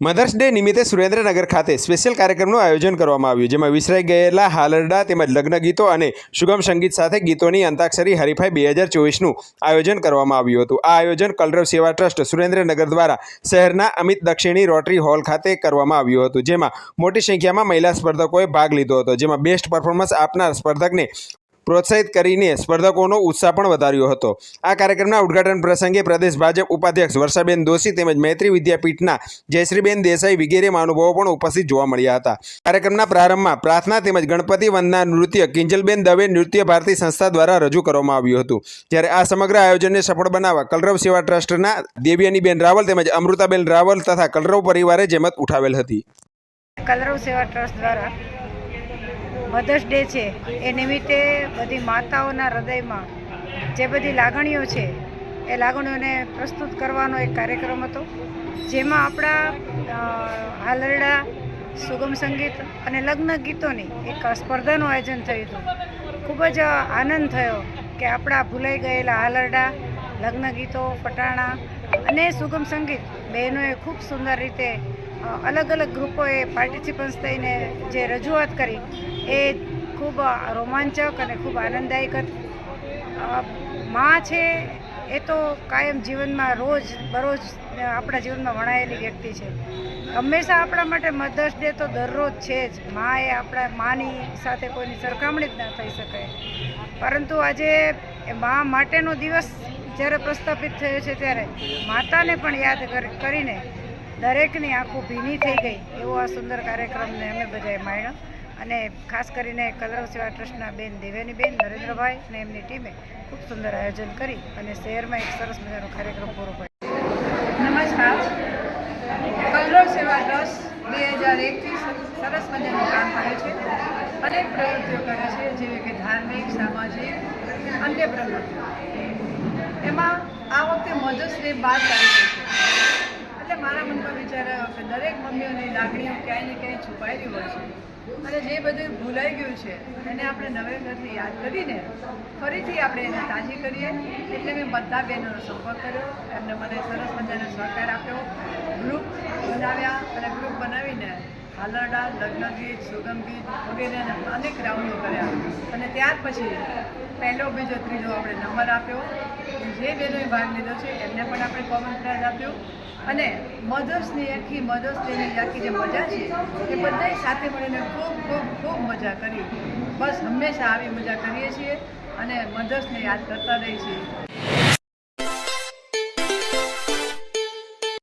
Mothers day નિમિત્તે સુરેન્દ્રનગર ખાતે special કાર્યક્રમનું આયોજન કરવામાં આવ્યું, જેમાં વિસરાઈ ગયેલા હાલરડા તેમજ લગ્ન ગીતો અને સુગમ સંગીત સાથે ગીતોની અંતાક્ષરી હરીફાઈ બે હજાર ચોવીસનું આયોજન કરવામાં આવ્યું હતું. આ આયોજન કલરવ સેવા ટ્રસ્ટ સુરેન્દ્રનગર દ્વારા શહેરના અમિત દક્ષિણી રોટરી હોલ ખાતે કરવામાં આવ્યું હતું, જેમાં મોટી સંખ્યામાં મહિલા સ્પર્ધકોએ ભાગ લીધો હતો, જેમાં બેસ્ટ પરફોર્મન્સ આપનાર સ્પર્ધકને પ્રોત્સાહિત કરીને સ્પર્ધકોનો ઉત્સાહ પણ વધાર્યો હતો. આ કાર્યક્રમના ઉદ્ઘાટન પ્રસંગે પ્રદેશ ભાજપ ઉપાધ્યક્ષ વર્ષાબેન દોશી તેમજ મૈત્રી વિદ્યાપીઠના જયશ્રીબેન દેસાઈ વગેરે મહાનુભાવો પણ ઉપસ્થિત જોવા મળ્યા હતા. કાર્યક્રમના પ્રારંભમાં પ્રાર્થના તેમજ ગણપતિ વંદના નૃત્ય કિંજલબેન દવે નૃત્ય ભારતી સંસ્થા દ્વારા રજૂ કરવામાં આવ્યું હતું. જ્યારે આ સમગ્ર આયોજનને સફળ બનાવવા કલરવ સેવા ટ્રસ્ટના દેવ્યાનીબેન રાવલ તેમજ અમૃતાબેન રાવલ તથા કલરવ પરિવારે જેમત ઉઠાવેલ હતી. કલરવ સેવા ટ્રસ્ટ દ્વારા મધર્સ ડે છે, એ નિમિત્તે બધી માતાઓના હૃદયમાં જે બધી લાગણીઓ છે, એ લાગણીઓને પ્રસ્તુત કરવાનો એક કાર્યક્રમ હતો, જેમાં આપણા હાલરડા, સુગમ સંગીત અને લગ્ન ગીતોની એક સ્પર્ધાનું આયોજન થયું હતું. ખૂબ જ આનંદ થયો કે આપણા ભૂલાઈ ગયેલા હાલરડા, લગ્ન ગીતો પટાણા અને સુગમ સંગીત બહેનોએ ખૂબ સુંદર રીતે અલગ અલગ ગ્રુપોએ પાર્ટિસિપન્સ થઈને જે રજૂઆત કરી, એ ખૂબ રોમાંચક અને ખૂબ આનંદદાયક હતી. માં છે, એ તો કાયમ જીવનમાં રોજ, બરોજ આપણા જીવનમાં વણાયેલી વ્યક્તિ છે. હંમેશા આપણા માટે મધર્સ ડે તો દરરોજ છે જ. મા એ આપણા, માની સાથે કોઈની સરખામણી જ ના થઈ શકે. પરંતુ આજે મા માટેનો દિવસ જ્યારે પ્રસ્થાપિત થયો છે ત્યારે માતાને પણ યાદ કરીને દરેકની આંખો ભીની થઈ ગઈ. એવો આ સુંદર કાર્યક્રમને અમે બધાએ માણ્યો. અને ખાસ કરીને કલરવ સેવા ટ્રસ્ટના બેન દેવેનીબેન, નરેન્દ્રભાઈ અને એમની ટીમે ખૂબ સુંદર આયોજન કરી અને શહેરમાં એક સરસ મજાનો કાર્યક્રમ પૂરો પડ્યો નમસ્કાર. કલરવ સેવા ટ્રસ્ટ બે હજાર એકથી સરસ મજાનું કામ કરે છે. અનેક પ્રવૃત્તિઓ કરે છે, જેવી કે ધાર્મિક, સામાજિક, અન્ય પ્રવૃત્તિઓ. એમાં આ વખતે મધર્સ બાદ કરી છે. મારા મનમાં વિચાર આવ્યો કે દરેક મમ્મીઓની લાગણીઓ ક્યાંય ને ક્યાંય છુપાયેલી હોય છે. અને જે બધું ભૂલાઈ ગયું છે, એને આપણે નવેમ્બરથી યાદ કરીને ફરીથી આપણે એને તાજી કરીએ. એટલે મેં બધા બહેનોનો સંપર્ક કર્યો. એમને મને સરસ મજાનો સહકાર આપ્યો. ગ્રુપ બનાવ્યા અને ગ્રુપ બનાવીને હાલરડા, લગ્નગીત, સુગમગીત સુગમ ગીત વગેરેના અનેક રાઉન્ડો કર્યા. અને ત્યાર પછી પહેલો બીજો ત્રીજો આપણે નંબર આપ્યો. જે બહેનોએ ભાગ લીધો છે, એમને પણ આપણે કોમન પ્રાઇઝ આપ્યો. અને મધર્સની આખી, મધર્સ ડેની આખી જે મજા છે, એ બધાય સાથે મળીને ખૂબ ખૂબ ખૂબ મજા કરી બસ હંમેશા આવી મજા કરીએ છીએ અને મધર્સને યાદ કરતા રહીએ છીએ.